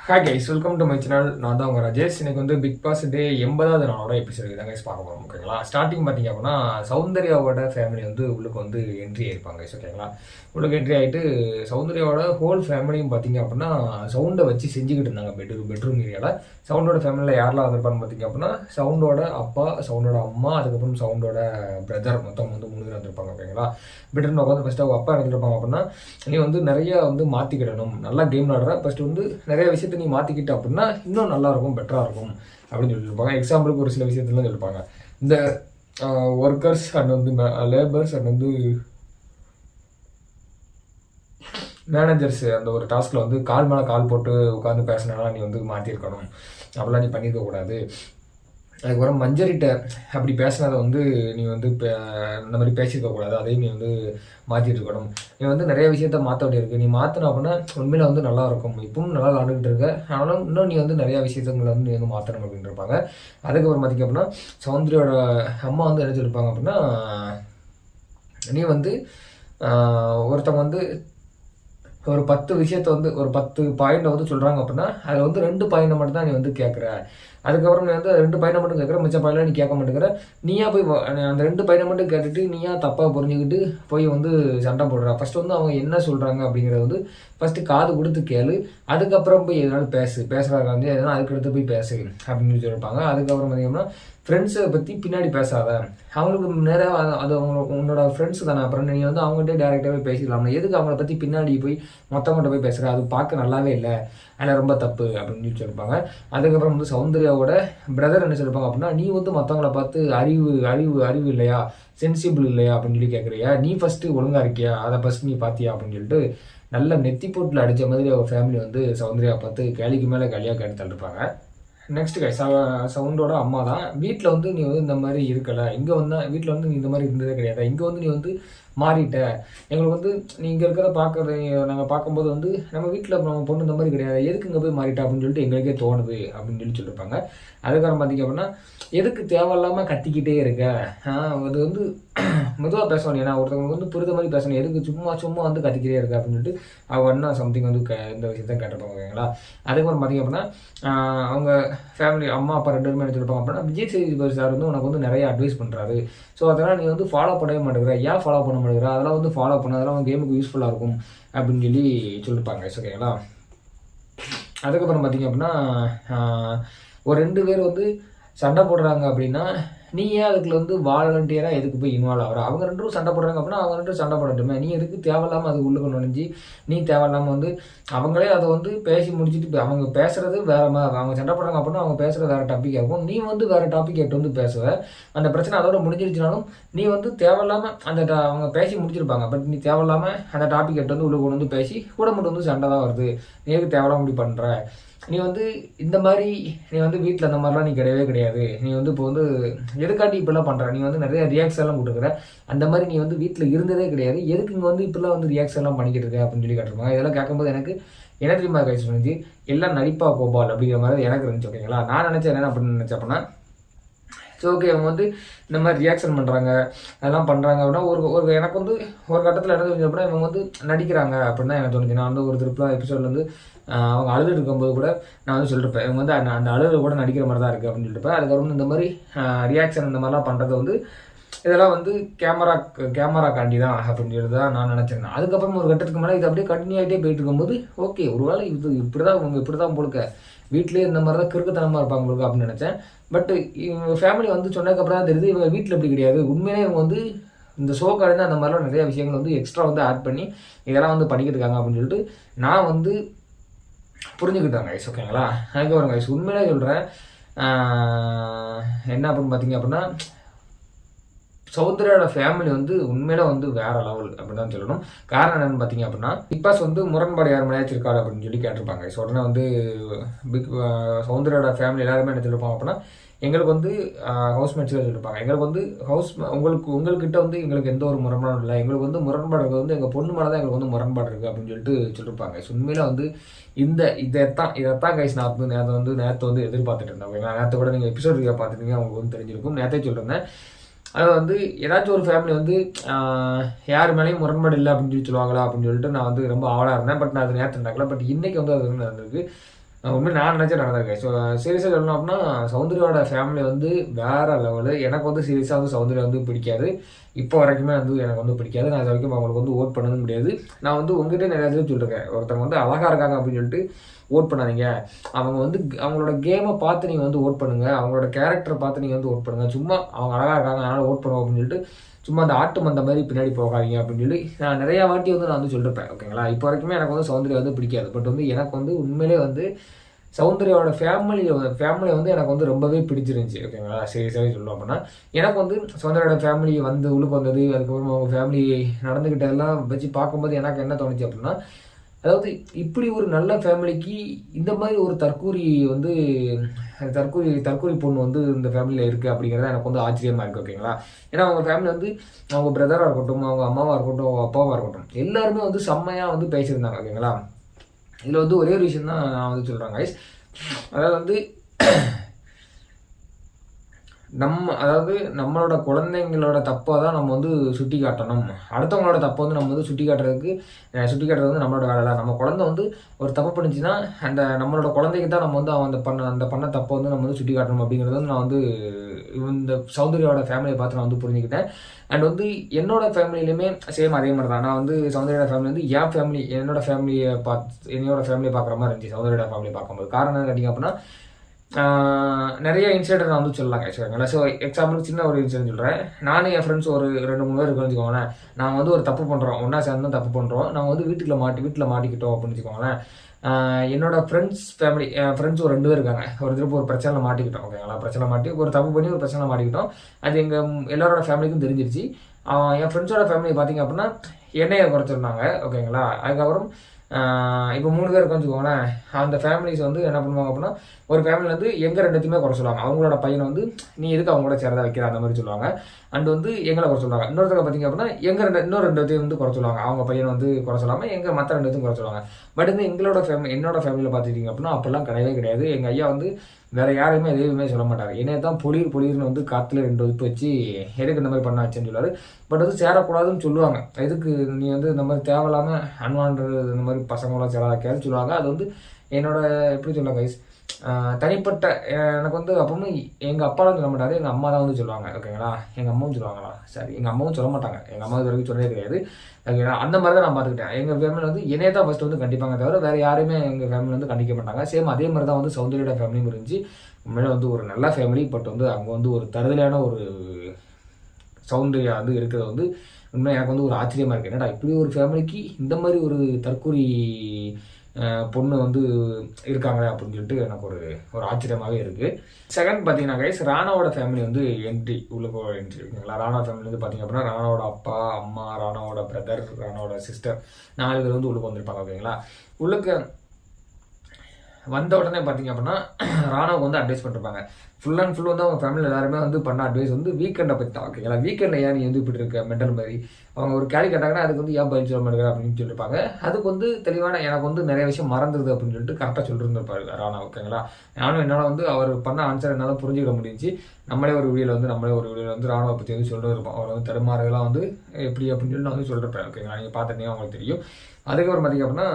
Hi guys welcome to my channel நான் தான் உங்கள் ராஜேஷ். எனக்கு வந்து பிக் பாஸ் டே எண்பதாவது நாளோட எபிசோட் தான் கைஸ் பார்க்க போகிறோம் ஓகேங்களா ஸ்டார்டிங் பார்த்தீங்க அப்படின்னா சௌந்தர்யாவோட ஃபேமிலி வந்து உள்ளுக்கு வந்து என்ட்ரி ஆயிருப்பாங்க கைஸ் ஓகேங்களா உள்ளுக்கு என்ட்ரி ஆகிட்டு சௌந்தர்யாவோட ஹோல் ஃபேமிலியும் பார்த்தீங்க அப்படின்னா சவுண்டை வச்சு செஞ்சுக்கிட்டு இருந்தாங்க பெட்ரூம் பெட்ரூம் ஏரியாவில் சவுண்டோட ஃபேமிலியில் யாரெல்லாம் வந்திருப்பான்னு பார்த்தீங்க அப்படின்னா சவுண்டோட அப்பா சவுண்டோட அம்மா அதுக்கப்புறம் சவுண்டோட பிரதர் மொத்தம் வந்து மூணு பேர் வந்திருப்பாங்க ஓகேங்களா பெட்ரூம் உட்காந்து ஃபஸ்ட்டு அவங்க அப்பா இருந்திருப்பாங்க அப்படின்னா நீ வந்து நிறையா வந்து மாற்றிக்கிடணும் நல்லா கேம் விளாடுற ஃபஸ்ட்டு வந்து நிறைய விஷயம் விஷயத்த நீ மாற்றிக்கிட்ட அப்படின்னா இன்னும் நல்லாயிருக்கும் பெட்டராக இருக்கும் அப்படின்னு சொல்லியிருப்பாங்க. எக்ஸாம்பிளுக்கு ஒரு சில விஷயத்துலாம் சொல்லியிருப்பாங்க. இந்த ஒர்க்கர்ஸ் அண்ட் வந்து லேபர்ஸ் அண்ட் வந்து மேனேஜர்ஸ் அந்த ஒரு டாஸ்கில் வந்து கால் மேலே கால் போட்டு உட்காந்து பேசினாலாம் நீ வந்து மாற்றிருக்கணும் அப்படிலாம் நீ பண்ணியிருக்கக்கூடாது. அதுக்கப்புறம் மஞ்சரிட்ட அப்படி பேசினதை வந்து நீ வந்து பே- இந்த மாதிரி பேசியிருக்க கூடாது. அதையும் நீ வந்து மாற்றிட்டு இருக்கணும். நீ வந்து நிறைய விஷயத்த மாற்ற வேண்டியிருக்கு. நீ மாற்றின அப்படின்னா உண்மையில வந்து நல்லா இருக்கும். இப்பவும் நல்லா விளாண்டுக்கிட்டு இருக்க. ஆனாலும் இன்னும் நீ வந்து நிறைய விஷயத்தங்களை வந்து நீ வந்து மாற்றணும் அப்படின்னு இருப்பாங்க. அதுக்கப்புறம் பார்த்திங்க அப்படின்னா சௌந்தரியோட அம்மா வந்து என்ன சொல்லியிருப்பாங்க அப்படின்னா நீ வந்து ஒருத்தவங்க வந்து ஒரு பத்து விஷயத்த வந்து ஒரு பத்து பாயிண்ட்டை வந்து சொல்கிறாங்க அப்படின்னா அதில் வந்து ரெண்டு பாயிண்ட்டை மட்டும் தான் நீ வந்து கேட்குற அதுக்கப்புறம் நீ வந்து ரெண்டு பையனை மட்டும் கேட்குற மிச்ச பையனை நீ கேட்க மாட்டேங்கிற. நீயா போய் அந்த ரெண்டு பையனை மட்டும் கேட்டுட்டு நீயா தப்பாக புரிஞ்சுக்கிட்டு போய் வந்து சண்டை போடுற. ஃபர்ஸ்ட் வந்து அவங்க என்ன சொல்கிறாங்க அப்படிங்கிறத வந்து ஃபஸ்ட்டு காது கொடுத்து கேளு. அதுக்கப்புறம் போய் எதனாலும் பேசு. பேசுகிறாங்க வந்து எதனா அதுக்கடுத்து போய் பேசு அப்படின்னு சொல்லி சொல்லியிருப்பாங்க அதுக்கப்புறம் பார்த்தீங்கன்னா ஃப்ரெண்ட்ஸை பற்றி பின்னாடி பேசாத. அவங்களுக்கு நேராக அது அது அவங்க உன்னோட ஃப்ரெண்ட்ஸ் தானே. அப்புறம் நீ வந்து அவங்ககிட்ட டேரெக்டாகவே பேசிக்கலாம்ல எதுக்கு அவங்கள பற்றி பின்னாடி போய் மொத்தமாட்ட போய் பேசுகிற அது பார்க்க நல்லாவே இல்லை. அதில் ரொம்ப தப்பு அப்படின்னு சொல்லி சொல்லியிருப்பாங்க அதுக்கப்புறம் வந்து சௌந்தர்யாவோட பிரதர் என்ன சொல்லியிருப்பாங்க அப்படின்னா நீ வந்து மற்றவங்கள பார்த்து அறிவு அறிவு அறிவு இல்லையா? சென்சிபிள் இல்லையா? அப்படின்னு சொல்லி கேட்குறியா நீ ஃபஸ்ட்டு ஒழுங்காக இருக்கியா? அதை ஃபஸ்ட் நீ பார்த்தியா? அப்படின்னு சொல்லிட்டு நல்ல நெத்தி போட்டில் அடித்த மாதிரி அவங்க ஃபேமிலி வந்து சௌந்தர்யா பார்த்து கேலிக்கு மேலே கேலியாக கேட்டு தள்ளிருப்பாங்க. நெக்ஸ்ட் கை சவுண்டோட அம்மா தான் வீட்டில் வந்து நீ வந்து இந்த மாதிரி இருக்கலை. இங்கே வந்தால் வீட்டில் வந்து நீ இந்த மாதிரி இருந்ததே கிடையாது? இங்கே வந்து நீ வந்து மாறிட்ட. எங்களுக்கு வந்து நீங்கள் இருக்கிறத பார்க்குறது நாங்கள் பார்க்கும்போது வந்து நம்ம வீட்டில் நம்ம பொண்ணு இந்த மாதிரி கிடையாது. எதுக்கு இங்கே போய் மாறிட்டா அப்படின்னு சொல்லிட்டு எங்களுக்கே தோணுது அப்படின்னு சொல்லி சொல்லியிருப்பாங்க அதுக்கப்புறம் பார்த்தீங்க அப்படின்னா எதுக்கு தேவையில்லாமல் கத்திக்கிட்டே இருக்க? அது வந்து மெதுவாக பேசணும். ஏன்னா ஒருத்தவங்களுக்கு வந்து புரித மாதிரி பேசணும். எதுக்கு சும்மா சும்மா வந்து கத்திக்கிட்டே இருக்க அப்படின்னு சொல்லிட்டு அவங்க அண்ணா சம்திங் வந்து க இந்த விஷயத்த கேட்டிருப்பாங்க ஓகேங்களா? அதுக்கப்புறம் பார்த்தீங்க அப்படின்னா அவங்க ஃபேமிலி அம்மா அப்பா ரெண்டு பேருமே என்ன சொல்லிருப்பாங்க அப்படின்னா விஜய் சேதுபதி சார் வந்து உனக்கு வந்து நிறைய அட்வைஸ் பண்ணுறாரு ஸோ அதெல்லாம் நீ வந்து ஃபாலோ பண்ணவே மாட்டேங்கிற. ஏன் ஃபாலோ பண்ண மாட்டேங்கிற? அதெல்லாம் வந்து ஃபாலோ பண்ண. அதெல்லாம் கேமுக்கு யூஸ்ஃபுல்லாக இருக்கும் அப்படின்னு சொல்லி சொல்லியிருப்பாங்க ஓகேங்களா அதுக்கப்புறம் பார்த்தீங்க அப்படின்னா ஒரு ரெண்டு பேர் வந்து சண்டை போடுறாங்க அப்படின்னா நீ ஏன் அதுக்குள்ள வந்து வாலண்டியராக எதுக்கு போய் இன்வால்வ் ஆகிற? அவங்க ரெண்டும் சண்டை போடுறாங்க அப்படின்னா அவங்க ரெண்டும் சண்டை போடட்டுமே. நீ எதுக்கு தேவையில்லாமல் அது உள்ளுக்கு நுழைஞ்சி நீ தேவையில்லாமல் வந்து அவங்களே அதை வந்து பேசி முடிச்சுட்டு அவங்க பேசுறது வேற மாதிரி அவங்க சண்டை போடுறாங்க அப்படின்னா அவங்க பேசுறது வேற டாபிக் இருக்கும் நீ வந்து வேற டாபிக் எடுத்து வந்து பேசுவ. அந்த பிரச்சனை அதோட முடிஞ்சிருச்சுனாலும் நீ வந்து தேவையில்லாமல் அந்த அவங்க பேசி முடிச்சிருப்பாங்க. பட் நீ தேவையில்லாமல் அந்த டாபிக் எடுத்து வந்து உள்ள கொண்டு வந்து பேசி கூட மட்டும் வந்து சண்டை தான் வருது. நீ எதுக்கு தேவையில்லாம இப்படி பண்ணுற நீ வந்து இந்த மாதிரி நீ வந்து வீட்டில் அந்த மாதிரிலாம் நீ கிடையவே கிடையாது. நீ வந்து இப்போ வந்து எதுக்காட்டி இப்படிலாம் பண்ணுற நீ வந்து நிறைய ரியாக்ஷன் எல்லாம் கொடுக்குற அந்த மாதிரி நீ வந்து வீட்டில் இருந்ததே கிடையாது. எதுக்கு இங்கே வந்து இப்படிலாம் வந்து ரியாக்ஷன் எல்லாம் பண்ணிக்கிட்டு இருக்க அப்படின்னு சொல்லி கேட்டிருப்பாங்க இதெல்லாம் கேட்கும்போது எனக்கு என்ன தெரியுமா கைஸ் இருந்துச்சு எல்லாம் நடிப்பா கோபால் அப்படிங்கிற மாதிரி எனக்கு இருந்துச்சு ஓகேங்களா நான் நினச்சேன் என்ன அப்படின்னு நினச்சேன் அப்படின்னா ஸோ ஓகே அவங்க வந்து இந்த மாதிரி ரியாக்ஷன் பண்ணுறாங்க அதெல்லாம் பண்ணுறாங்க அப்படின்னா ஒரு ஒரு எனக்கு வந்து ஒரு கட்டத்தில் என்ன தோணுச்சு அப்படின்னா இவங்க வந்து நடிக்கிறாங்க அப்படின்னு தான் எனக்கு தோணுச்சு. நான் வந்து ஒரு திருப்பா எபிசோட்லேருந்து அவங்க அழுது இருக்கும்போது கூட நான் வந்து சொல்லியிருப்பேன் இவங்க வந்து அந்த அந்த அழுது கூட நடிக்கிற மாதிரி தான் இருக்குது அப்படின்னு சொல்லிட்டு அதுக்கப்புறம் இந்த மாதிரி ரியாக்ஷன் இந்த மாதிரிலாம் பண்ணுறது வந்து இதெல்லாம் வந்து கேமரா கேமரா காண்டி தான் அப்படின்னு தான் நான் நினச்சிருந்தேன். அதுக்கப்புறம் ஒரு கட்டத்துக்கு மேலே இது அப்படியே கண்டினியூ ஆகிட்டே போயிட்டு இருக்கும்போது ஓகே ஒருவேளை இது இப்படி தான் இவங்க இப்படி தான் போலுக்க வீட்லேயே இந்த மாதிரி தான் கிறுக்குத்தனமாக இருப்பாங்க போலுக்க அப்படின்னு நினச்சேன். பட் இவங்க ஃபேமிலி வந்து சொன்னதுக்கப்புறம் தான் தெரியுது இவங்க வீட்டில் இப்படி கிடையாது. உண்மையிலே இவங்க வந்து இந்த ஷோ கார்டுன்னு அந்த மாதிரிலாம் நிறைய விஷயங்கள் வந்து எக்ஸ்ட்ரா வந்து ஆட் பண்ணி இதெல்லாம் வந்து பண்ணிக்கிட்டு இருக்காங்க அப்படின்னு சொல்லிட்டு நான் வந்து புரிஞ்சுக்கிட்டேன் கைஸ் ஓகேங்களா அதுக்கப்புறம் கைஸ் உண்மையிலே சொல்கிறேன் என்ன அப்படின்னு பார்த்தீங்க அப்படின்னா சௌந்தர்யாவோட ஃபேமிலி வந்து உண்மையில வந்து வேற லெவல் அப்படின்னு தான் சொல்லணும். காரணம் என்னன்னு பார்த்தீங்க அப்படின்னா பிக் பாஸ் வந்து முரண்பாடு யார் மேலேயாச்சும் இருக்காரு அப்படின்னு சொல்லி கேட்டிருப்பாங்க ஸோ உடனே வந்து பிக் சௌந்தர்யாவோட ஃபேமிலி எல்லாருமே என்ன சொல்லியிருப்பாங்க அப்படின்னா எங்களுக்கு வந்து ஹவுஸ்மேட்ஸ் சொல்லியிருப்பாங்க எங்களுக்கு வந்து ஹவுஸ் உங்களுக்கு உங்கள்கிட்ட வந்து எங்களுக்கு எந்த ஒரு முரண்பாடும் இல்லை. எங்களுக்கு வந்து முரண்பாடு இருக்கிறது வந்து எங்கள் பொண்ணு மேலே தான் எங்களுக்கு வந்து முரண்பாடு இருக்குது அப்படின்னு சொல்லிட்டு சொல்லியிருப்பாங்க ஸோ உண்மையில வந்து இந்த இதைத்தான் இதைத்தான் கைஸ் நான் வந்து நேரத்தை வந்து நேரத்தை வந்து எதிர்பார்த்துட்டு இருந்தேன். ஓகேங்களா? நேரத்தை கூட நீங்கள் எபிசோட் பார்த்துருந்தீங்க. அவங்களுக்கு வந்து தெரிஞ்சிருக்கும். நேரத்தை சொல்லியிருந்தேன் அதை வந்து ஏதாச்சும் ஒரு ஃபேமிலி வந்து யார் மேலேயும் முரண்பாடு இல்லை அப்படின்னு சொல்லி சொல்லுவாங்களா அப்படின்னு சொல்லிட்டு நான் வந்து ரொம்ப ஆவலாக இருந்தேன். பட் நான் அது நேரத்தில் நடக்கல. பட் இன்னைக்கு வந்து அது வந்து நடந்திருக்கு. நான் நான் நினச்சா நடந்திருக்கேன் ஸோ சீரியஸாக சொல்லணும் அப்படின்னா சௌந்தரியோட ஃபேமிலி வந்து வேறு லெவலு எனக்கு வந்து சீரியஸாக வந்து சௌந்தர்யா வந்து பிடிக்காது. இப்போ வரைக்குமே வந்து எனக்கு வந்து பிடிக்காது. நான் இது வரைக்கும் அவங்களுக்கு வந்து ஓட் பண்ணதும் முடியாது நான் வந்து உங்ககிட்ட நிறைய சொல்லியிருக்கேன் ஒருத்தவங்க வந்து அழகாக இருக்காங்க அப்படின்னு சொல்லிட்டு ஓட் பண்ணாதீங்க. அவங்க வந்து அவங்களோட கேமை பார்த்து நீங்கள் வந்து ஓட் பண்ணுங்க. அவங்களோட கேரக்டரை பார்த்து நீங்கள் வந்து ஓட் பண்ணுங்க. சும்மா அவங்க அழகாக இருக்காங்க அதனால் ஓட் பண்ணுவோம் அப்படின்னு சொல்லிட்டு சும்மா அந்த ஆட்டு மந்த மாதிரி பின்னாடி போகாதீங்க அப்படின்னு சொல்லி நான் நிறையா வாட்டி வந்து நான் வந்து சொல்லிருப்பேன் ஓகேங்களா இப்போ வரைக்குமே எனக்கு வந்து சௌந்தர்யா வந்து பிடிக்காது. பட் வந்து எனக்கு வந்து உண்மையிலே வந்து சௌந்தர்யாவோட ஃபேமிலியை ஃபேமிலியை வந்து எனக்கு வந்து ரொம்பவே பிடிச்சிருந்துச்சி ஓகேங்களா சரி சரி சொல்லுவோம் அப்படின்னா. எனக்கு வந்து சௌந்தர்யோட ஃபேமிலி வந்து உள்ளுக்கு வந்தது அதுக்கப்புறம் அவங்க ஃபேமிலி நடந்துக்கிட்டதெல்லாம் வச்சு பார்க்கும்போது எனக்கு என்ன தோணுச்சு அப்படின்னா அதாவது இப்படி ஒரு நல்ல ஃபேமிலிக்கு இந்த மாதிரி ஒரு தற்கூரி வந்து தற்கூரி தற்கூரி பொண்ணு வந்து இந்த ஃபேமிலியில் இருக்குது அப்படிங்கிறது எனக்கு வந்து ஆச்சரியமாக இருக்குது ஓகேங்களா ஏன்னா அவங்க ஃபேமிலி வந்து அவங்க பிரதராக இருக்கட்டும் அவங்க அம்மாவாக இருக்கட்டும் அவங்க அப்பாவாக இருக்கட்டும் எல்லாருமே வந்து செம்மையாக வந்து பேசியிருந்தாங்க ஓகேங்களா இதில் வந்து ஒரே ஒரு விஷயம் தான் நான் வந்து சொல்கிறேன் கைஸ் அதாவது வந்து நம்ம அதாவது நம்மளோட குழந்தைங்களோட தப்பை தான் நம்ம வந்து சுட்டி காட்டணும் அடுத்தவங்களோட தப்பை வந்து நம்ம வந்து சுட்டி காட்டுறதுக்கு சுட்டி காட்டுறது வந்து நம்மளோட வேலை தான் நம்ம குழந்தை வந்து ஒரு தப்பு பண்ணிச்சுன்னா அந்த நம்மளோட குழந்தைக்கு தான் நம்ம வந்து அவன் அந்த பண்ண அந்த பண்ண தப்பை வந்து நம்ம வந்து சுட்டி காட்டணும் அப்படிங்கிறது வந்து நான் வந்து இந்த சௌந்தரியோட ஃபேமிலியை பார்த்து நான் வந்து புரிஞ்சுக்கிட்டேன். அண்ட் வந்து என்னோட ஃபேமிலியிலுமே சேம் அதே மாதிரி தான் நான் வந்து சௌந்தரியோட ஃபேமிலி வந்து என் ஃபேமிலி என்னோட ஃபேமிலியை பார்த்து என்னோட ஃபேமிலியை பார்க்குற மாதிரி இருந்துச்சு சௌந்தரியோட ஃபேமிலி பார்க்கும்போது. காரணம் என்ன கேட்டிங்க அப்படின்னா நிறைய இன்சிடென்ட் நான் வந்து சொல்லலாம் வச்சுக்கோங்களேன் ஸோ எக்ஸாம்பிளுக்கு சின்ன ஒரு இன்சிடென்ட் சொல்கிறேன் நானும் என் ஃப்ரெண்ட்ஸ் ஒரு ரெண்டு மூணு பேர் இருக்குன்னு வச்சுக்கோங்களேன். நாங்கள் வந்து ஒரு தப்பு பண்ணுறோம் ஒன்றா சேர்ந்து தான் தப்பு பண்ணுறோம் நாங்கள் வந்து வீட்டுக்குள்ள மாட்டி வீட்டில் மாட்டிக்கிட்டோம் அப்படின்னு வச்சுக்கோங்களேன். என்னோடய என்னோட ஃப்ரெண்ட்ஸ் ஃபேமிலி என் ஃப்ரெண்ட்ஸ் ஒரு ரெண்டு பேர் இருக்காங்க. ஒரு திருப்பி ஒரு பிரச்சனை மாட்டிக்கிட்டோம். ஓகேங்களா பிரச்சனை மாட்டி ஒரு தப்பு பண்ணி ஒரு பிரச்சனை மாட்டிக்கிட்டோம். அது எங்கள் எல்லாரோட ஃபேமிலிக்கும் தெரிஞ்சிருச்சு. என் ஃப்ரெண்ட்ஸோட ஃபேமிலி பார்த்தீங்க அப்படின்னா என்னையை குறைச்சிருந்தாங்க. ஓகேங்களா அதுக்கப்புறம் இப்போ மூணு பேர் வச்சுக்கோங்களேன் அந்த ஃபேமிலிஸ் வந்து என்ன பண்ணுவாங்க அப்படின்னா ஒரு ஃபேமிலி வந்து எங்கள் ரெண்டுத்தையுமே குறை சொல்லுவாங்க. அவங்களோட பையனை வந்து நீ எதுக்கு அவங்க கூட சேரதா வைக்கிற? அந்த மாதிரி சொல்லுவாங்க. அண்ட் வந்து எங்களை குறை சொல்லுவாங்க. இன்னொருத்தர பார்த்தீங்க அப்படின்னா எங்கள் ரெண்டு இன்னொரு ரெண்டுத்தையும் வந்து குறை சொல்லுவாங்க. அவங்க பையனை வந்து குறை சொல்லாமல் எங்கள் மற்ற ரெண்டுத்தையும் குறை சொல்லுவாங்க. பட் வந்து எங்களோட ஃபேமிலி என்னோட ஃபேமிலியில் பார்த்துக்கிட்டிங்க அப்படின்னா அப்போல்லாம் கிடையவே கிடையாது. எங்கள் ஐயா வந்து வேற யாரையுமே எதுவுமே சொல்ல மாட்டார். என்னைய தான் பொழிர் பொழிர்னு வந்து காற்றுல ரெண்டு உப்பு வச்சு எதுக்கு இந்த மாதிரி பண்ண வச்சுன்னு சொல்லுவார்? பட் வந்து சேரக்கூடாதுன்னு சொல்லுவாங்க. எதுக்கு நீ வந்து இந்த மாதிரி தேவையில்லாமல் அன்வான்றது இந்த மாதிரி பசங்களாம் சேராதாக்கேன்னு சொல்லுவாங்க. அது வந்து என்னோட எப்படி சொல்ல கைஸ் தனிப்பட்ட எனக்கு வந்து அப்பவும் எங்கள் அப்பாலாம் சொல்ல மாட்டாரு எங்கள் அம்மா தான் வந்து சொல்லுவாங்க. ஓகேங்களா எங்கள் அம்மாவும் சொல்லுவாங்களா? சரி எங்கள் அம்மாவும் சொல்ல மாட்டாங்க. எங்கள் அம்மா இது வரைக்கும் சொன்னதே கிடையாது. ஓகேங்களா அந்த மாதிரி தான் நான் பார்த்துக்கிட்டேன் எங்கள் ஃபேமிலி வந்து என்னைய தான் ஃபஸ்ட்டு வந்து கண்டிப்பாங்க தவிர வேறு யாருமே எங்கள் ஃபேமிலி வந்து கண்டிக்க மாட்டாங்க. சேம் அதே மாதிரி தான் வந்து சௌந்தரியோட ஃபேமிலியும் இருந்துச்சு. உண்மையில வந்து ஒரு நல்ல ஃபேமிலி பட் வந்து அங்கே வந்து ஒரு தருதலான ஒரு சௌந்தர்யா வந்து இருக்கிறது வந்து உண்மையாக எனக்கு வந்து ஒரு ஆச்சரியமாக இருக்குது என்னடா இப்படி ஒரு ஃபேமிலிக்கு இந்த மாதிரி ஒரு தற்கூரி பொண்ணு வந்து இருக்காங்களே அப்படின்னு சொல்லிட்டு எனக்கு ஒரு ஒரு ஆச்சரியமாகவே இருக்குது செகண்ட் பார்த்தீங்கன்னா கைஸ் ராணாவோட ஃபேமிலி வந்து என்ட்ரி உள்ளுக்கு என்ட்ரி ஓகேங்களா ராணா ஃபேமிலி வந்து பார்த்தீங்க அப்படின்னா ராணாவோட அப்பா அம்மா ராணாவோட பிரதர் ராணாவோட சிஸ்டர் நாலு பேர் வந்து உள்ளுக்கு வந்திருப்பாங்க ஓகேங்களா உள்ளுக்கு வந்த உடனே பார்த்தீங்க அப்படின்னா ராணுவுக்கு வந்து அட்வைஸ் பண்ணிருப்பாங்க. ஃபுல் அண்ட் ஃபுல் வந்து அவங்க ஃபேமிலி எல்லாருமே வந்து பண்ண அட்வைஸ் வந்து வீக்கெண்டை பற்றி தான். ஓகேங்களா? வீக்கெண்டில் ஏன் நீ வந்து இப்படி இருக்க? மென்டல் மாதிரி. அவங்க ஒரு கேள்வி கேட்டாங்கன்னா அதுக்கு வந்து ஏன் பதில் சொல்ல மாட்டேங்கிற அப்படின்னு சொல்லியிருப்பாங்க அதுக்கு வந்து தெளிவான எனக்கு வந்து நிறைய விஷயம் மறந்துருது அப்படின்னு சொல்லிட்டு கரெக்டாக சொல்லியிருந்திருப்பாரு ராணா ஓகேங்களா? நானும் என்னால் வந்து அவர் பண்ண ஆன்சர் என்னால் புரிஞ்சுக்க முடிஞ்சு நம்மளே ஒரு வீடியோவில் வந்து நம்மளே ஒரு வீடியோவில் வந்து ராணுவ பற்றி வந்து சொல்லிட்டு இருப்போம். அவர் வந்து தடுமாறுகளாம் வந்து எப்படி அப்படின்னு சொல்லி நான் வந்து சொல்லிருப்பேன் ஓகேங்களா? நீங்கள் பார்த்துட்டீங்க உங்களுக்கு தெரியும். அதுக்கப்புறம் பார்த்தீங்க அப்படின்னா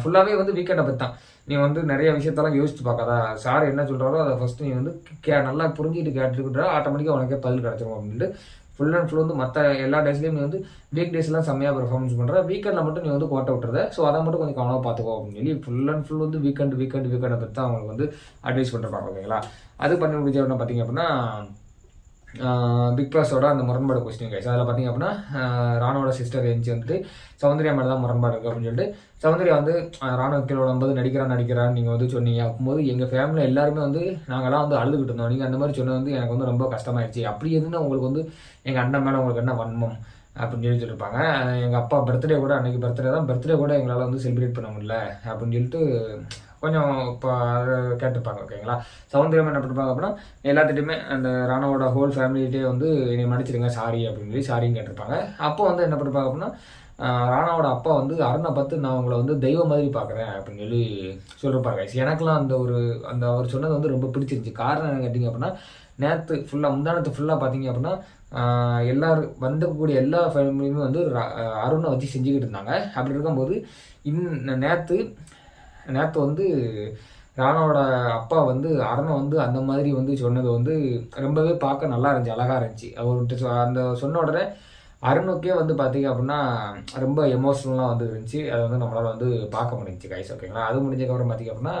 ஃபுல்லாகவே வந்து வீக்கெண்டை பற்றி தான் நீ வந்து நிறைய விஷயத்தெல்லாம் யோசிச்சு பார்க்காதா சார் என்ன சொல்கிறாரோ அதை ஃபஸ்ட்டு நீ வந்து கே நல்லா புரிஞ்சுக்கிட்டு கேட்டுக்கிட்டா ஆட்டோமேட்டிக்காக உனக்கே பதில் கிடச்சிரும் அப்படின்ட்டு ஃபுல் அண்ட் ஃபுல் வந்து மற்ற எல்லா டேஸ்லையும் நீ வந்து வீக் டேஸ்லாம் செம்மையாக பெர்ஃபார்மன்ஸ் பண்ணுற வீக்கெண்டில் மட்டும் நீ வந்து கோட்டை விட்டுறத. ஸோ அதை மட்டும் கொஞ்சம் கவனமாக பார்த்துக்கோ அப்படின்னு சொல்லி ஃபுல் அண்ட் ஃபுல் வந்து வீக்கெண்ட் வீக்கெண்ட் வீக்கெண்டை பற்றி தான் அவங்களுக்கு வந்து அட்வைஸ் பண்ணுறாங்க ஓகேங்களா அது பண்ணி முடிஞ்ச உடனே பார்த்தீங்க அப்படின்னா பிக் பாஸோட அந்த முரண்பாடு கொஸ்டின் கைஸ் அதில் பார்த்தீங்க அப்படின்னா ராணுவோட சிஸ்டர் எஞ்சி வந்துட்டு சௌந்தர்யா மேலே தான் முரண்பாடு இருக்குது அப்படின்னு சொல்லிட்டு சௌந்தர்யா வந்து ராணுவ கீழோட விடும்போது நடிக்கிறான் நடிக்கிறான்னு நீங்கள் வந்து சொன்னீங்க. அப்போது எங்கள் ஃபேமிலியில் எல்லாருமே வந்து நாங்களாம் வந்து அழுதுகிட்டு இருந்தோம். நீங்கள் அந்த மாதிரி சொன்னது வந்து எனக்கு வந்து ரொம்ப கஷ்டமாயிடுச்சு அப்படி எதுன்னு உங்களுக்கு வந்து எங்கள் அண்ணன் மேலே உங்களுக்கு என்ன வன்மம்? அப்படின்னு சொல்லி சொல்லியிருப்பாங்க. எங்கள் அப்பா பர்த்டே கூட அன்றைக்கி பர்த்டே தான். பர்த்டே கூட எங்களால் வந்து செலிப்ரேட் பண்ண முடியல அப்படின்னு சொல்லிட்டு கொஞ்சம் இப்போ கேட்டிருப்பாங்க ஓகேங்களா சௌந்தர்யம் என்ன பண்ணிருப்பாங்க அப்படின்னா எல்லாத்திட்டையுமே அந்த ராணாவோட ஹோல் ஃபேமிலிகிட்டே வந்து என்னை மன்னிச்சிடுங்க சாரி அப்படின்னு சொல்லி சாரின்னு கேட்டிருப்பாங்க. அப்போ வந்து என்ன பண்ணிருப்பாங்க அப்படின்னா ராணாவோட அப்பா வந்து அருணை பார்த்து நான் உங்களை வந்து தெய்வம் மாதிரி பார்க்குறேன் அப்படின்னு சொல்லி சொல்லியிருப்பாங்க எனக்குலாம் அந்த ஒரு அந்த அவர் சொன்னது வந்து ரொம்ப பிடிச்சிருந்துச்சு. காரணம் என்ன கேட்டிங்க அப்படின்னா நேற்று ஃபுல்லாக முந்தானத்து ஃபுல்லாக பார்த்தீங்க அப்படின்னா எல்லாரும் வந்தக்கூடிய எல்லா ஃபேமிலியுமே வந்து அருணை வச்சு செஞ்சுக்கிட்டு இருந்தாங்க. அப்படி இருக்கும்போது இன் நேற்று நேற்று வந்து ராணாவோட அப்பா வந்து அரணை வந்து அந்த மாதிரி வந்து சொன்னது வந்து ரொம்பவே பார்க்க நல்லா இருந்துச்சு அழகாக இருந்துச்சு. அவர்கிட்ட சொ- அந்த சொன்ன உடனே அருணுக்கே வந்து பார்த்தீங்க அப்படின்னா ரொம்ப எமோஷ்னலாக வந்து இருந்துச்சு. அதை வந்து நம்மளால் வந்து பார்க்க முடிஞ்சிச்சு கைஸ் ஓகேங்களா அது முடிஞ்சதுக்கப்புறம் பார்த்தீங்க அப்படின்னா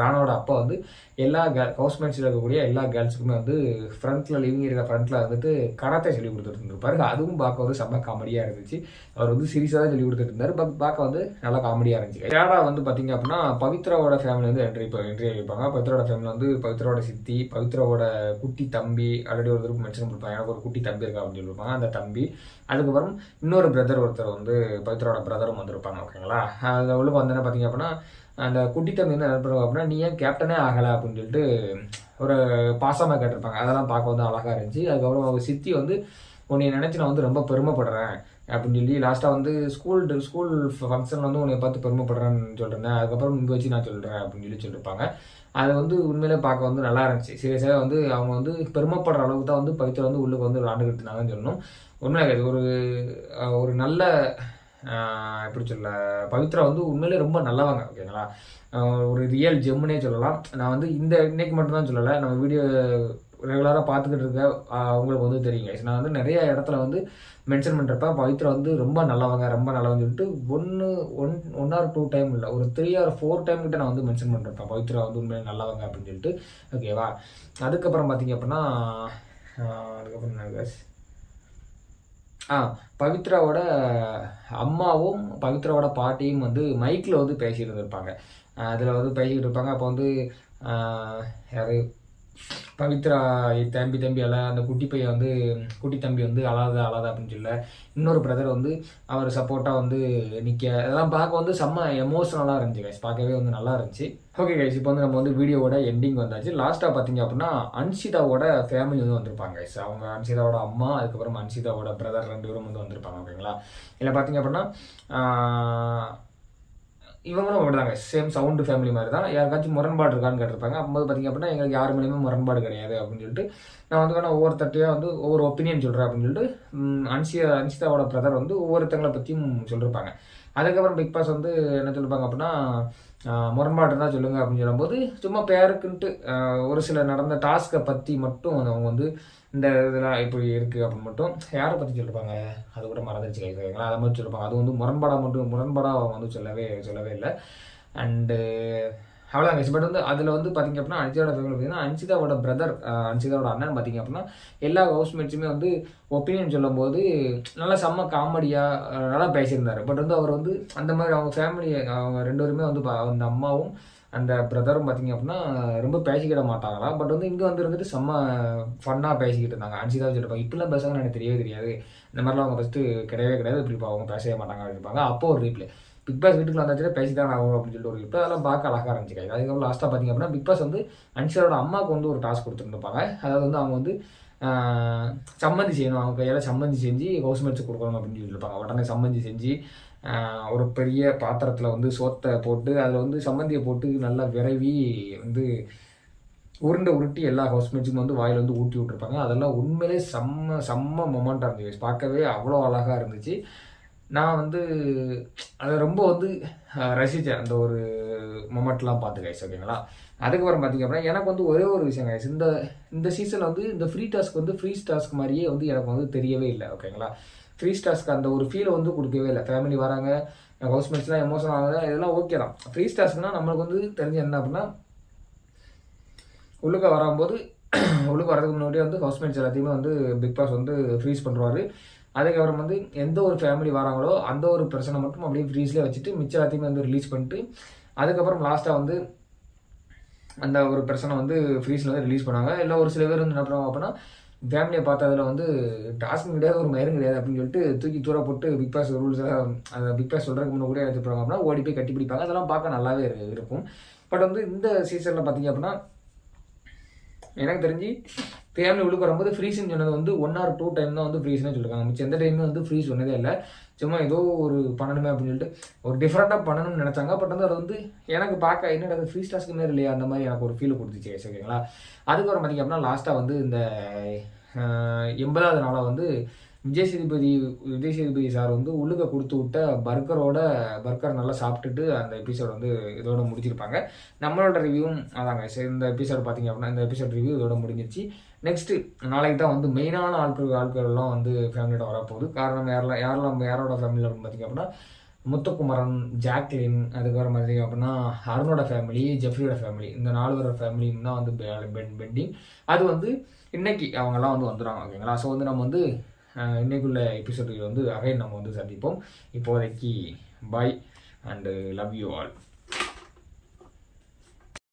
ராணாவோட அப்பா வந்து எல்லா கே ஹவுஸ்மேட்ஸில் இருக்கக்கூடிய எல்லா கேர்ள்ஸுக்குமே வந்து ஃப்ரண்ட்டில் லிவிங் இருக்கிற ஃப்ரண்ட்டில் வந்துட்டு கராத்தே சொல்லி கொடுத்துட்டு இருந்திருப்பாரு. அதுவும் பார்க்க வந்து செம்ம காமெடியாக இருந்துச்சு. அவர் வந்து சீரியஸாக தான் சொல்லி கொடுத்துட்டு இருந்தார். பட் பார்க்க வந்து நல்லா காமெடியாக இருந்துச்சு. ஏடா வந்து பார்த்தீங்க அப்படின்னா பவித்ராவோட ஃபேமிலி வந்து என்ட்ரி இப்போ என்ட்ரி ஆகிருப்பாங்க பவித்ராவோட ஃபேமிலி வந்து பவித்ராவோட சித்தி பவித்ராவோட குட்டி தம்பி ஆல்ரெடி ஒரு தடவை மென்ஷன் கொடுப்பாங்க. எனக்கு ஒரு குட்டி தம்பி இருக்கா அப்படின்னு சொல்லியிருப்பாங்க அந்த தம்பி அதுக்கப்புறம் இன்னொரு பிரதர் ஒருத்தர் வந்து பவித்ராவோட பிரதரும் வந்திருப்பாங்க ஓகேங்களா அதில் உள்ள வந்தோன்னே பார்த்தீங்க அப்படின்னா அந்த குட்டி தம்பி வந்து என்ன பண்ணுவாங்க அப்படின்னா நீ ஏன் கேப்டனே ஆகலை? அப்படின்னு சொல்லிட்டு ஒரு பாசமாக கேட்டிருப்பாங்க. அதெல்லாம் பார்க்க வந்து அழகாக இருந்துச்சு. அதுக்கப்புறம் அவங்க சித்தி வந்து உன்னை நினச்சி நான் வந்து ரொம்ப பெருமைப்படுறேன். அப்படின்னு சொல்லி லாஸ்ட்டாக வந்து ஸ்கூல் ஸ்கூல் ஃபங்க்ஷன் வந்து உன்னை பார்த்து பெருமைப்படுறேன்னு சொல்கிறேன் அதுக்கப்புறம் இங்கே வச்சு நான் சொல்கிறேன் அப்படின்னு சொல்லி சொல்லியிருப்பாங்க அது வந்து உண்மையிலே பார்க்க வந்து நல்லா இருந்துச்சு. சீரியஸாக வந்து அவங்க வந்து பெருமைப்படுற அளவுக்கு தான் வந்து பவித்ரா வந்து உள்ளுக்கு வந்து விளாண்டுக்கிட்டு இருந்தாங்கன்னு சொல்லணும். உண்மையாக ஒரு ஒரு நல்ல எப்படி சொல்ல பவித்ரா வந்து உண்மையிலே ரொம்ப நல்லவங்க ஓகேங்களா? ஒரு ரியல் ஜெம்முனே சொல்லலாம். நான் வந்து இந்த இன்னைக்கு மட்டும்தான் சொல்லலை நம்ம வீடியோ ரெகுலராக பார்த்துக்கிட்டு இருக்க அவங்களுக்கு வந்து தெரியுங்க நான் வந்து நிறைய இடத்துல வந்து மென்ஷன் பண்ணுறப்ப பவித்ரா வந்து ரொம்ப நல்லவங்க ரொம்ப நல்லவங்க சொல்லிட்டு ஒன்று one one or two time இல்லை ஒரு த்ரீ ஆர் ஃபோர் டைம் கிட்ட நான் வந்து மென்ஷன் பண்ணிருப்பேன் பவித்ரா வந்து உண்மையிலே நல்லவங்க அப்படின்னு சொல்லிட்டு ஓகேவா அதுக்கப்புறம் பார்த்தீங்க அப்படின்னா அதுக்கப்புறம் என்ன? ஆ பவித்ராவோட அம்மாவும் பவித்ராவோட பாட்டியும் வந்து மைக்கில் வந்து பேசிகிட்டு இருந்திருப்பாங்க. அதில் வந்து பேசிக்கிட்டு இருப்பாங்க. அப்போ வந்து யார்? பவித்ரா தம்பி தம்பி அழ அந்த குட்டி பையன் வந்து குட்டி தம்பி வந்து அழாத அழாத அப்படின்னு சொல்ல இன்னொரு பிரதர் வந்து அவர் சப்போர்ட்டாக வந்து நிற்க அதெல்லாம் பார்க்க வந்து செம்ம எமோஷனலாக இருந்துச்சு கைஸ் பார்க்கவே வந்து நல்லா இருந்துச்சு. ஓகே கைஸ் இப்போ வந்து நம்ம வந்து வீடியோவோட எண்டிங் வந்தாச்சு. லாஸ்ட்டாக பார்த்தீங்க அப்படின்னா அன்ஷிதாவோட ஃபேமிலி வந்து வந்திருப்பாங்க கைஸ் அவங்க அன்ஷிதாவோட அம்மா அதுக்கப்புறம் அன்ஷிதாவோட பிரதர் ரெண்டு பேரும் வந்து வந்திருப்பாங்க ஓகேங்களா இதில் பார்த்தீங்க அப்படின்னா இவங்களும் அப்படிதாங்க சேம் சவுண்டு ஃபேமிலி மாதிரி தான் யாருக்காச்சும் முரண்பாடு இருக்கான்னு கேட்டிருப்பாங்க. அப்போது பார்த்தீங்க அப்படின்னா எங்களுக்கு யார் மேலேயுமே முரண்பாடு கிடையாது அப்படின்னு சொல்லிட்டு நான் வந்து வேணால் ஒவ்வொருத்தட்டையாக வந்து ஒவ்வொரு ஒப்பீனியன் சொல்கிறேன் அப்படின்னு சொல்லிட்டு அன்சியா அன்சிதாவோட பிரதர் வந்து ஒவ்வொருத்தங்களை பற்றியும் சொல்லியிருப்பாங்க அதுக்கப்புறம் பிக் பாஸ் வந்து என்ன சொல்லியிருப்பாங்க அப்படின்னா முரண்பாடு இருந்தால் சொல்லுங்கள் அப்படின்னு சொல்லும்போது சும்மா பேருக்குன்ட்டு ஒரு சில நடந்த டாஸ்க்கை பற்றி மட்டும் அவங்க வந்து இந்த இதெல்லாம் இப்படி இருக்குது அப்படின்னு மட்டும் யாரை பற்றி சொல்லிருப்பாங்க அது கூட மறந்துருச்சு கைங்களா அதை மாதிரி சொல்லுவாங்க. அது வந்து முரண்பாடாக மட்டும் முரண்பாடாக வந்து சொல்லவே சொல்லவே இல்லை. அண்டு அவ்வளோதாங்க பட் வந்து அதில் வந்து பார்த்தீங்க அப்படின்னா அன்சிதாவோட ஃபேமிலி பார்த்தீங்கன்னா அன்சிதாவோட பிரதர் அன்சிதாவோட அண்ணன் பார்த்திங்க அப்படின்னா எல்லா ஹவுஸ்மேட்ஸுமே வந்து ஒப்பீனியன் சொல்லும்போது நல்லா செம்ம காமெடியாக நல்லா பேசியிருந்தார். பட் வந்து அவர் வந்து அந்த மாதிரி அவங்க ஃபேமிலி அவங்க ரெண்டு பேருமே வந்து பா- அந்த அம்மாவும் அந்த பிரதரும் பார்த்தீங்க அப்படின்னா ரொம்ப பேசிக்கிட மாட்டாங்களா? பட் வந்து இங்கே வந்து இருந்துட்டு செம்ம ஃபன்னாக பேசிக்கிட்டு இருந்தாங்க. அன்சிதா சொல்லிருப்பாங்க இப்படிலாம் பேசுவாங்கன்னு எனக்கு தெரியவே தெரியாது. இந்த மாதிரிலாம் அவங்க ஃபஸ்ட்டு கிடையவே கிடையாது. இப்படி அவங்க பேசவே மாட்டாங்க அப்படிப்பாங்க அப்போ ஒரு ரீப்ளே பிக் பாஸ் வீட்டுக்குள்ள வந்தாச்சுன்னா பேசி தான் ஆகும் அப்படின்னு சொல்லிட்டு ஒரு இப்போ அதெல்லாம் பார்க்க அழகாக இருந்துச்சு guys. அதுக்கப்புறம் லாஸ்ட்டாக பார்த்தீங்க அப்படின்னா பிக் பாஸ் வந்து அன்சிதாவோட அம்மாவுக்கு வந்து ஒரு டாஸ்க் கொடுத்துருந்துருப்பாங்க. அதாவது வந்து அவங்க வந்து சம்மந்தி செய்யணும். அவங்க கையால் சம்மந்தி செஞ்சு ஹவுஸ்மேட்ஸ் கொடுக்கணும் அப்படின்னு சொல்லியிருப்பாங்க உடனே சம்மந்தி செஞ்சு ஒரு பெரிய பாத்திரத்தில் வந்து சோத்தை போட்டு அதில் வந்து சம்மந்தியை போட்டு நல்லா விரவி வந்து உருண்டை உருட்டி எல்லா ஹவுஸ்மேட்ஸுக்கும் வந்து வாயில் வந்து ஊட்டி விட்டுருப்பாங்க. அதெல்லாம் உண்மையிலே செம்ம செம்ம மொமெண்ட்டாக இருந்துச்சு. பார்க்கவே அவ்வளோ அழகாக இருந்துச்சு. நான் வந்து அதை ரொம்ப வந்து ரசித்தேன் அந்த ஒரு மொமெண்ட்லாம் பார்த்து கைஸ் ஓகேங்களா? அதுக்கப்புறம் பார்த்தீங்க அப்படின்னா எனக்கு வந்து ஒரே ஒரு விஷயம் கைஸ் இந்த இந்த சீசனில் வந்து இந்த ஃப்ரீ டாஸ்க் வந்து ஃப்ரீ டாஸ்க் மாதிரியே வந்து எனக்கு வந்து தெரியவே இல்லை ஓகேங்களா? த்ரீ ஸ்டார்ஸ்க்கு அந்த ஒரு ஃபீலை வந்து கொடுக்கவே இல்லை. ஃபேமிலி வராங்க ஹவுஸ்மேட்ஸ்லாம் எமோஷன் ஆகுது இதெல்லாம் ஓகே தான். த்ரீ ஸ்டார்ஸ்னால் நம்மளுக்கு வந்து தெரிஞ்சு என்ன அப்படின்னா உள்ளுக்க வரும்போது உள்ளுக்கு வரதுக்கு முன்னாடியே வந்து ஹவுஸ்மேட்ஸ் எல்லாத்தையுமே வந்து பிக் பாஸ் வந்து ஃப்ரீஸ் பண்ணுவார். அதுக்கப்புறம் வந்து எந்த ஒரு ஃபேமிலி வராங்களோ அந்த ஒரு பிரச்சனை மட்டும் அப்படியே ஃப்ரீஸ்லேயே வச்சுட்டு மிச்சம் எல்லாத்தையுமே வந்து ரிலீஸ் பண்ணிட்டு அதுக்கப்புறம் லாஸ்ட்டாக வந்து அந்த ஒரு பிரச்சனை வந்து ஃப்ரீஸில் வந்து ரிலீஸ் பண்ணாங்க இல்லை ஒரு சில பேர் வந்து என்ன பண்ணுவாங்க அப்படின்னா ஃபேமிலியை பார்த்ததில் வந்து டாஸ்க் கிடையாது ஒரு மயிரும் கிடையாது அப்படின்னு சொல்லிட்டு தூக்கி தூர போட்டு பிக் பாஸ் ரூல்ஸ் எல்லாம் அந்த பிக் பாஸ் சொல்கிறதுக்கு முன்னாடி கூட எடுத்துப்பாங்க அப்படின்னா ஓடி போய் கட்டி பிடிப்பாங்க. அதெல்லாம் பார்க்க நல்லாவே இருக்கும். பட் வந்து இந்த சீசனில் பார்த்தீங்க அப்படின்னா எனக்கு தெரிஞ்சு தேவையான உள்ளுக்கு வரும்போது ஃப்ரீஸ்னு சொன்னது வந்து ஒன் ஆர் டூ டைம் தான் வந்து ஃப்ரீஸ்னு சொல்லியிருக்காங்க மிச்சம் எந்த டைமே வந்து ஃப்ரீஸ் சொன்னதே இல்லை. சும்மா ஏதோ ஒரு பண்ணணுமே அப்படின்னு சொல்லிட்டு ஒரு டிஃப்ரெண்ட்டாக பண்ணணும்னு நினச்சாங்க. பட் வந்து அது வந்து எனக்கு பார்க்க என்னடா அது ஃப்ரீ டாஸ்க்கு மாதிரி இல்லையா? அந்த மாதிரி எனக்கு ஒரு ஃபீல் கொடுத்துச்சு சரிங்களா? ஓகேங்களா அதுக்கப்புறம் பார்த்தீங்க அப்படின்னா லாஸ்ட்டாக வந்து இந்த எண்பதாவது நாளாக வந்து விஜய் சேதுபதி விஜய் சேதுபதி சார் வந்து உள்ளுக கொடுத்து விட்ட பர்கரோட பர்கர் நல்லா சாப்பிட்டுட்டு அந்த எபிசோட் வந்து இதோட முடிச்சிருப்பாங்க. நம்மளோட ரிவ்யூவும் அதாங்க சரி இந்த எபிசோட் பார்த்தீங்க அப்படின்னா இந்த எபிசோட் ரிவ்யூ இதோட முடிஞ்சிருச்சு. நெக்ஸ்ட்டு நாளைக்கு தான் வந்து மெயினான ஆட்கள் ஆட்கள்லாம் வந்து ஃபேமிலியோட வரப்போகுது. காரணம் யாரெல்லாம் யாரெல்லாம் யாரோட ஃபேமிலியில் அப்படின்னு பார்த்தீங்க அப்படின்னா முத்துக்குமரன் ஜாக்லின் அதுக்கப்புறம் பார்த்தீங்க அப்படின்னா அருணோட ஃபேமிலி ஜெஃப்ரியோட ஃபேமிலி இந்த நாலு பேரோட ஃபேமிலியும் தான் வந்து பெ- பெண்டிங் அது வந்து இன்னைக்கு அவங்கெல்லாம் வந்து வந்துடுறாங்க ஓகேங்களா? ஸோ வந்து நம்ம வந்து இன்றைக்குள்ள இன்னைக்குள்ள எபிசோடில் வந்து அகைன் நம்ம வந்து சந்திப்போம். இப்போதைக்கு bye and love you all